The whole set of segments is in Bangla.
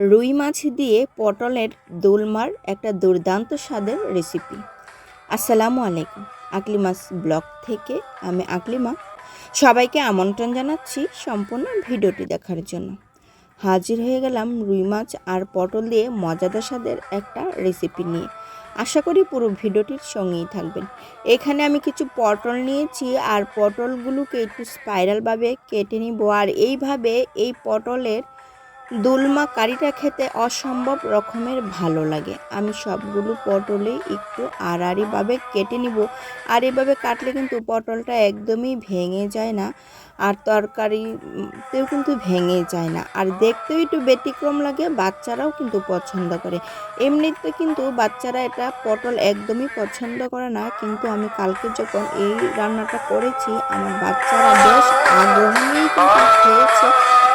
রুই মাছ দিয়ে পটলের দোলমার একটা দুর্দান্ত স্বাদের রেসিপি আসসালামু আলাইকুম। আকলিমাস ব্লগ থেকে আমি আকলিমা। সবাইকে আমন্ত্রণ জানাচ্ছি সম্পূর্ণ ভিডিওটি দেখার জন্য। হাজির হয়ে গেলাম রুই মাছ আর পটল দিয়ে মজাদার স্বাদের একটা রেসিপি নিয়ে। আশা করি পুরো ভিডিওটির সঙ্গেই থাকবেন। এখানে আমি কিছু পটল নিয়েছি আর পটলগুলোকে একটু স্পাইরালভাবে কেটে নিব। আর এইভাবে এই পটলের দুলমা কারিটা খেতে অসম্ভব রকমের ভালো লাগে। আমি সবগুলো পটলে একটু আড়াআড়িভাবে কেটে নিব। আর এভাবে কাটলে কিন্তু পটলটা একদমই ভেঙে যায় না। আর তরকারিতেও কিন্তু ভেঙে যায় না। আর দেখতেও একটু ব্যতিক্রম লাগে, বাচ্চারাও কিন্তু পছন্দ করে। এমনিতে কিন্তু বাচ্চারা এটা পটল একদমই পছন্দ করে না। কিন্তু আমি কালকে যখন এই রান্নাটা করেছি, আমার বাচ্চারা বেশ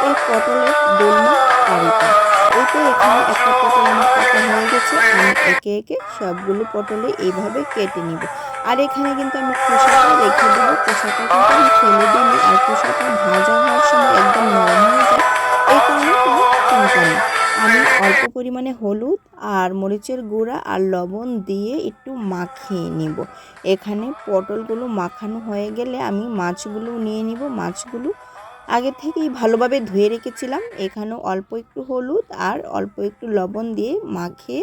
এই পটলের দোলমা কারিটা এই এখানে একটা পটল আমার কাটা হয়ে গেছে। আমি একে একে সবগুলো পটলে এইভাবে কেটে নিব। আর এখানে কিন্তু আমি খোসাটা রেখে দেবো। খোসাটা কিন্তু আমি ফেলে দিইনি। আর খোসাটা ভাজা হওয়ার সময় একদম নরম হয়ে যায়। এই কারণে কোনো চিন্তা নেই। আমি অল্প পরিমাণে হলুদ আর মরিচের গুঁড়া আর লবণ দিয়ে একটু মাখিয়ে নিব। এখানে পটলগুলো মাখানো হয়ে গেলে আমি মাছগুলো নিয়ে নিব। মাছগুলো আগে থেকেই ভালোভাবে ধুয়ে রেখেছিলাম। এখানেও অল্প একটু হলুদ আর অল্প একটু লবণ দিয়ে মাখিয়ে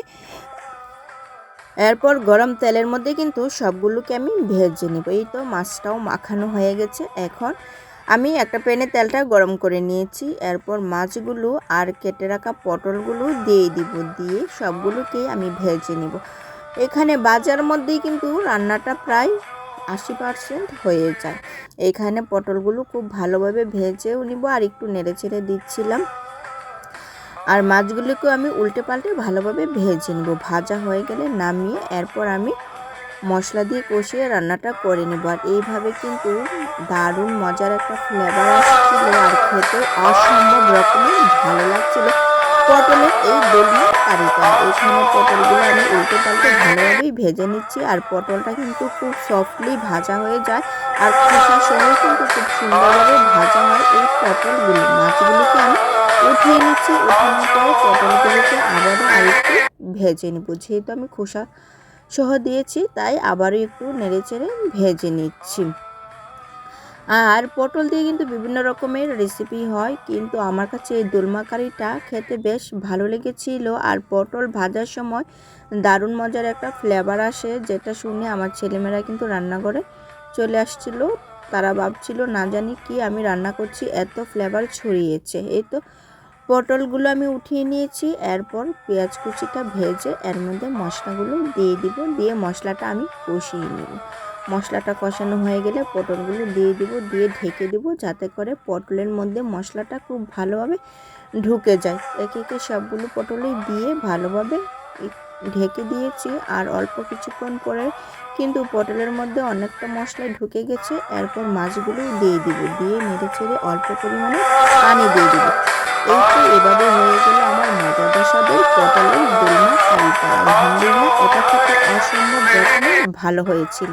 এরপর গরম তেলের মধ্যে কিন্তু সবগুলোকে আমি ভেজে নেব। এই তো মাছটাও মাখানো হয়ে গেছে। এখন আমি একটা প্যানে তেলটা গরম করে নিয়েছি। এরপর মাছগুলো আর কেটে রাখা পটলগুলো দিয়ে দিব, দিয়ে সবগুলোকে আমি ভেজে নেব। এখানে বাজার মধ্যেই কিন্তু রান্নাটা প্রায় আশি পারসেন্ট হয়ে যায়। এইখানে পটলগুলো খুব ভালোভাবে ভেজেও নিব আর একটু নেড়ে ছেড়ে দিচ্ছিলাম। আর মাছগুলিকেও আমি উল্টে পাল্টে ভালোভাবে ভেজে নেব। ভাজা হয়ে গেলে নামিয়ে এরপর আমি মশলা দিয়ে কষিয়ে রান্নাটা করে নেব। আর এইভাবে কিন্তু দারুণ মজার একটা ফ্লেভার আসছিল আর খেতে অসম্ভব রকমের ভালো লাগছিল। পটলের এই দলিয়া কারিটা এখানে পটলগুলো ভালোভাবেই ভেজে নিচ্ছি আর পটলটা কিন্তু খুব সফটলি ভাজা হয়ে যায়। আর খোসার সময় কিন্তু খুব সুন্দরভাবে ভাজা হয় এই পটলগুলো। মাছগুলোকে আমি উঠিয়ে নিচ্ছি, উঠানোর পরে পটলগুলোকে আবারও আরেকটু ভেজে নেব। যেহেতু আমি খোসা সহ দিয়েছি, তাই আবারও একটু নেড়ে চেড়ে ভেজে নিচ্ছি। আর পটল দিয়ে কিন্তু বিভিন্ন রকমের রেসিপি হয়, কিন্তু আমার কাছে এই দোলমা কারিটা খেতে বেশ ভালো লেগেছিল। আর পটল ভাজার সময় দারুণ মজার একটা ফ্লেভার আসে, যেটা শুনে আমার ছেলেমেয়েরা কিন্তু রান্নাঘরে চলে আসছিল। তারা ভাবছিল, না জানি কি আমি রান্না করছি, এত ফ্লেভার ছড়িয়েছে। এই তো পটলগুলো আমি উঠিয়ে নিয়েছি, এরপর পেঁয়াজ কুচিটা ভেজে এর মধ্যে মশলাগুলো দিয়ে দিব, দিয়ে মশলাটা আমি কষিয়ে নেব। মশলাটা কষানো হয়ে গেলে পটলগুলো দিয়ে দিব, দিয়ে ঢেকে দিব যাতে করে পটলের মধ্যে মশলাটা খুব ভালোভাবে ঢুকে যায়। একে একে সবগুলো পটলেই দিয়ে ভালোভাবে ঢেকে দিয়েছি আর অল্প কিছুক্ষণ পরে কিন্তু পটলের মধ্যে অনেকটা মশলা ঢুকে গেছে। এরপর মাছগুলো দিয়ে দিব, দিয়ে নেড়ে ছেড়ে অল্প পরিমাণে পানি দিয়ে দিব। এই তো এভাবে হয়ে গেল আমার মজাদার স্বাদের পটলের দোলমা কারিটা আলহামদুলিল্লাহ এটা খেতে অসম্ভব ভালো হয়েছিল।